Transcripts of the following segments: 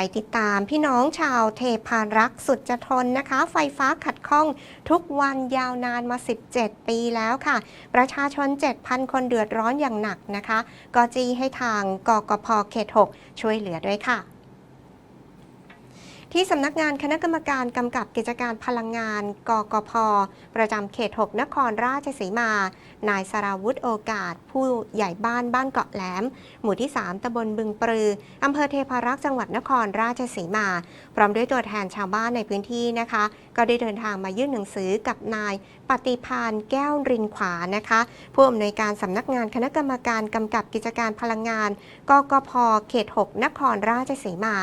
ไปติดตามพี่น้องชาวเทพารักษ์สุดจะทนนะคะ ไฟฟ้าขัดข้องทุกวันยาวนานมา 17 ปีแล้วค่ะ ประชาชน 7,000 คนเดือดร้อนอย่างหนักนะคะ ก็จีให้ทางกกพเขต 6 ช่วยเหลือด้วยค่ะ ที่สำนักงานคณะกรรมการกำกับกิจการพลังงาน กกพ ประจำเขต 6 นครราชสีมา นายสราวุธโอกาส ผู้ใหญ่บ้านบ้านเกาะแหลม หมู่ที่ 3ตำบลบึงปรืออำเภอเทพารักษ์จังหวัดนครราชสีมา พร้อมด้วยตัวแทนชาวบ้านในพื้นที่นะคะ ก็ได้เดินทางมายื่นหนังสือกับนายปฏิพานแก้วรินขวานะคะ ผู้อำนวยการสำนักงานคณะกรรมการกำกับกิจการพลังงาน กกพ เขต 6 นครราชสีมา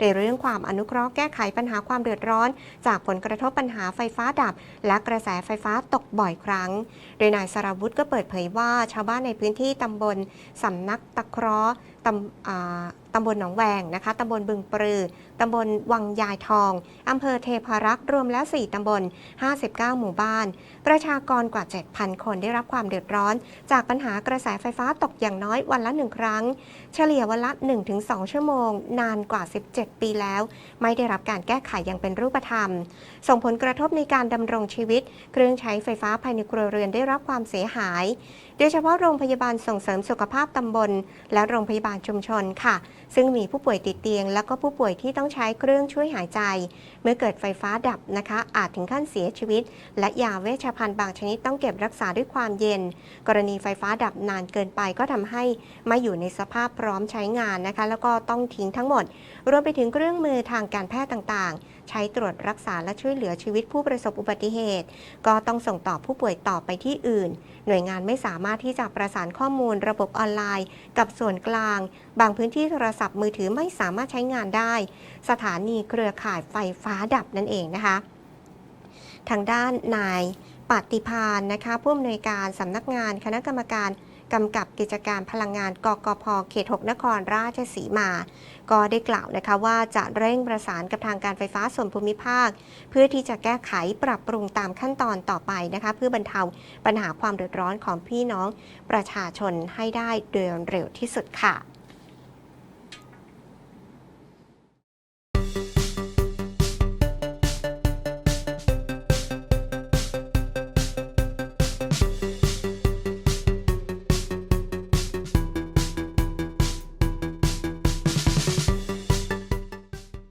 ในเรื่องความอนุเคราะห์แก้ไขปัญหาความเดือดร้อน จากผลกระทบปัญหาไฟฟ้าดับ และกระแสไฟฟ้าตกบ่อยครั้ง โดยนายสราวุธก็เปิดเผยว่าชาวบ้านในพื้นที่ตำบลสำนักตะเคราะห์ตำอ่า ตำบลหนองแวงนะคะตำบลบึงปรือตำบลวังยายทองอำเภอเทพารักษ์รวมแล้ว 4ตำบล 59 หมู่บ้าน ประชากรกว่า 7,000 คนได้รับความเดือดร้อน จากปัญหากระแสไฟฟ้าตกอย่างน้อยวันละหนึ่งครั้ง เฉลี่ยวันละ 1-2 ชั่วโมง นานกว่า 17 ปีแล้ว ไม่ได้รับการแก้ไขอย่างเป็นรูปธรรม ส่งผลกระทบในการดำรงชีวิต เครื่องใช้ไฟฟ้าภายในครัวเรือนได้รับความเสียหาย โดยเฉพาะโรงพยาบาลส่งเสริมสุขภาพตำบล และโรงพยาบาลชุมชนค่ะซึ่งมีผู้ป่วยติดเตียง และก็ผู้ป่วยที่ต้องใช้เครื่องช่วยหายใจ เมื่อเกิดไฟฟ้าดับนะคะ อาจถึงขั้นเสียชีวิต และยาเวชภัณฑ์บางชนิดต้องเก็บรักษาด้วยความเย็น กรณีไฟฟ้าดับนานเกินไปก็ทำให้ไม่อยู่ในสภาพพร้อมใช้งานนะคะ แล้วก็ต้องทิ้งทั้งหมด รวมไปถึงเครื่องมือทางการแพทย์ต่างๆใช้ตรวจรักษาและช่วยเหลือชีวิตผู้ประสบอุบัติเหตุ ก็ต้องส่งต่อผู้ป่วยต่อไปที่อื่น หน่วยงานไม่สามารถที่จะประสานข้อมูลระบบออนไลน์ กับส่วนกลาง บางพื้นที่โทรศัพท์มือถือไม่สามารถใช้งานได้ สถานีเครือข่ายไฟฟ้าดับนั่นเองนะคะทางด้านนายปฏิพานนะคะผู้อำนวยการสำนักงานคณะกรรมการ กำกับกิจการพลังงานกกพเขต 6 นครราชสีมา ก็ได้กล่าวนะคะว่าจะเร่งประสานกับทางการไฟฟ้าส่วนภูมิภาค เพื่อที่จะแก้ไขปรับปรุงตามขั้นตอนต่อไปนะคะเพื่อบรรเทาปัญหาความเดือดร้อนของพี่น้องประชาชนให้ได้โดยเร็วที่สุดค่ะ